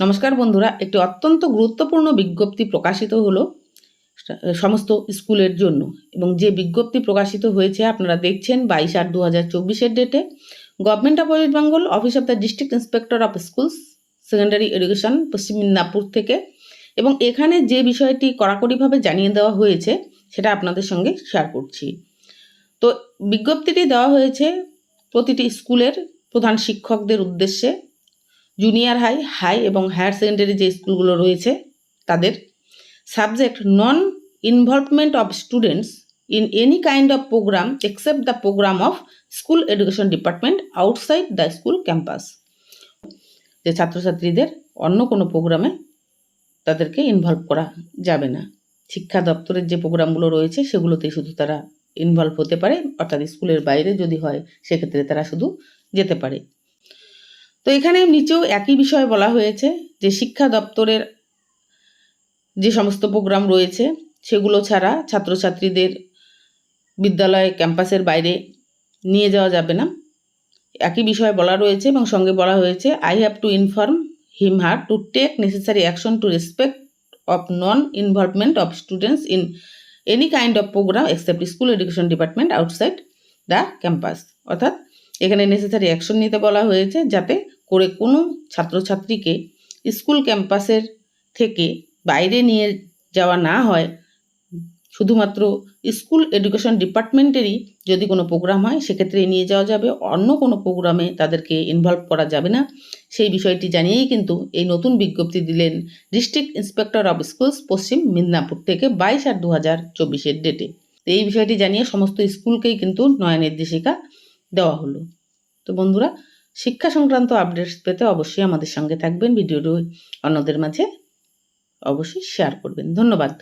নমস্কার বন্ধুরা, একটি অত্যন্ত গুরুত্বপূর্ণ বিজ্ঞপ্তি প্রকাশিত হলো সমস্ত স্কুলের জন্য। এবং যে বিজ্ঞপ্তি প্রকাশিত হয়েছে, আপনারা দেখছেন বাইশ আট দু হাজার চব্বিশের ডেটে government of West Bengal office of the district inspector of schools secondary education Paschim Midnapore থেকে। এবং এখানে যে বিষয়টি কড়াকড়িভাবে জানিয়ে দেওয়া হয়েছে, সেটা আপনাদের সঙ্গে শেয়ার করছি। তো বিজ্ঞপ্তিটি দেওয়া হয়েছে, প্রতিটি স্কুলের প্রধান শিক্ষকদের উদ্দেশ্যে। জুনিয়র হাই হাই এবং হায়ার সেকেন্ডারি যে স্কুলগুলো রয়েছে, তাদের subject non involvement of students in any kind of programme except the programme of school education department outside the school campus যে ছাত্রছাত্রীদের অন্য কোনো প্রোগ্রামে তাদেরকে ইনভলভ করা যাবে না। শিক্ষা দপ্তরের যে প্রোগ্রামগুলো রয়েছে সেগুলোতেই শুধু তারা ইনভলভ হতে পারে, অর্থাৎ স্কুলের বাইরে যদি হয়, সেক্ষেত্রে তারা শুধু যেতে পারে। তো এখানে নিচেও একই বিষয় বলা হয়েছে যে শিক্ষা দপ্তরের যে সমস্ত প্রোগ্রাম রয়েছে, সেগুলো ছাড়া ছাত্রছাত্রীদের বিদ্যালয় ক্যাম্পাসের বাইরে নিয়ে যাওয়া যাবে না। একই বিষয় বলা রয়েছে এবং সঙ্গে বলা হয়েছে I have to inform him her to take necessary action to respect of non involvement of students in any kind of programme except school education department outside the campus অর্থাৎ এখানে নেসেসারি অ্যাকশন নিতে বলা হয়েছে যাতে করে কোনো ছাত্রছাত্রীকে school ক্যাম্পাসের থেকে বাইরে নিয়ে যাওয়া না হয়। শুধুমাত্র স্কুল এডুকেশন ডিপার্টমেন্টেরই যদি কোনো প্রোগ্রাম হয়, সেক্ষেত্রে নিয়ে যাওয়া যাবে। অন্য কোনো প্রোগ্রামে তাদেরকে ইনভলভ করা যাবে না। সেই বিষয়টি জানিয়েই কিন্তু এই নতুন বিজ্ঞপ্তি দিলেন ডিস্ট্রিক্ট ইন্সপেক্টর অফ স্কুলস পশ্চিম মিদনাপুর থেকে বাইশ আট দু হাজার চব্বিশের ডেটে এই বিষয়টি জানিয়ে সমস্ত স্কুলকেই কিন্তু নয়া নির্দেশিকা দেওয়া হলো। তো বন্ধুরা, শিক্ষা সংক্রান্ত আপডেটস পেতে অবশ্যই আমাদের সঙ্গে থাকবেন। ভিডিওটি অন্যদের মাঝে অবশ্যই শেয়ার করবেন। ধন্যবাদ।